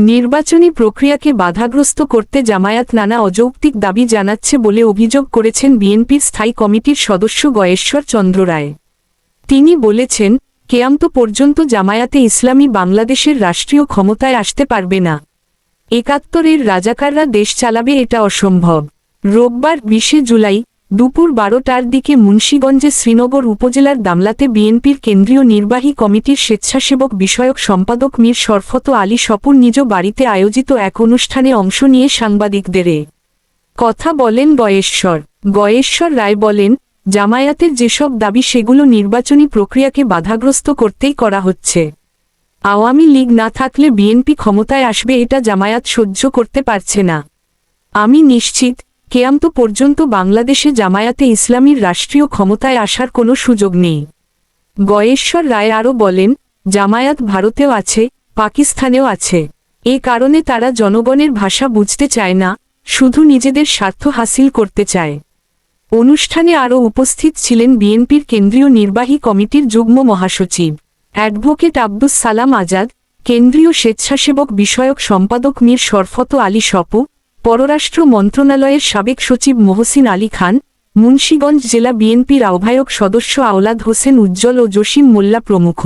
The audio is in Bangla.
নির্বাচনী প্রক্রিয়াকে বাধাগ্রস্ত করতে জামায়াত নানা অযৌক্তিক দাবি জানাচ্ছে বলে অভিযোগ করেছেন বিএনপির স্থায়ী কমিটির সদস্য গয়েশ্বর চন্দ্র রায়। তিনি বলেছেন কেয়ামত পর্যন্ত জামায়াতে ইসলামী বাংলাদেশের রাষ্ট্রীয় ক্ষমতায় আসতে পারবে না। একাত্তরের রাজাকাররা দেশ চালাবে এটা অসম্ভব। রোববার বিশে জুলাই দুপুর বারোটার দিকে মুন্সীগঞ্জে শ্রীনগর উপজেলার দামলাতে বিএনপির কেন্দ্রীয় নির্বাহী কমিটির স্বেচ্ছাসেবক বিষয়ক সম্পাদক মীর শরফত আলী স্বপুর নিজ বাড়িতে আয়োজিত এক অনুষ্ঠানে অংশ নিয়ে সাংবাদিকদের কথা বলেন গয়েশ্বর। গয়েশ্বর রায় বলেন, জামায়াতের যেসব দাবি সেগুলো নির্বাচনী প্রক্রিয়াকে বাধাগ্রস্ত করতেই করা হচ্ছে। আওয়ামী লীগ না থাকলে বিএনপি ক্ষমতায় আসবে এটা জামায়াত সহ্য করতে পারছে না। আমি নিশ্চিত কেয়ামত পর্যন্ত বাংলাদেশে জামায়াতে ইসলামীর রাষ্ট্রীয় ক্ষমতায় আসার কোনো সুযোগ নেই। গয়েশ্বর রায় আরও বলেন, জামায়াত ভারতেও আছে, পাকিস্তানেও আছে। এ কারণে তারা জনগণের ভাষা বুঝতে চায় না, শুধু নিজেদের স্বার্থ হাসিল করতে চায়। অনুষ্ঠানে আরও উপস্থিত ছিলেন বিএনপির কেন্দ্রীয় নির্বাহী কমিটির যুগ্ম মহাসচিব, অ্যাডভোকেট আব্দুস সালাম আজাদ, কেন্দ্রীয় স্বেচ্ছাসেবক বিষয়ক সম্পাদক মীর শরফত আলী স্বপু পররাষ্ট্র মন্ত্রণালয়ের সাবেক সচিব মহসিন আলী খান, মুন্সীগঞ্জ জেলা বিএনপির আহ্বায়ক সদস্য আওলাদ হোসেন উজ্জ্বল ও জসিম মোল্লা প্রমুখ।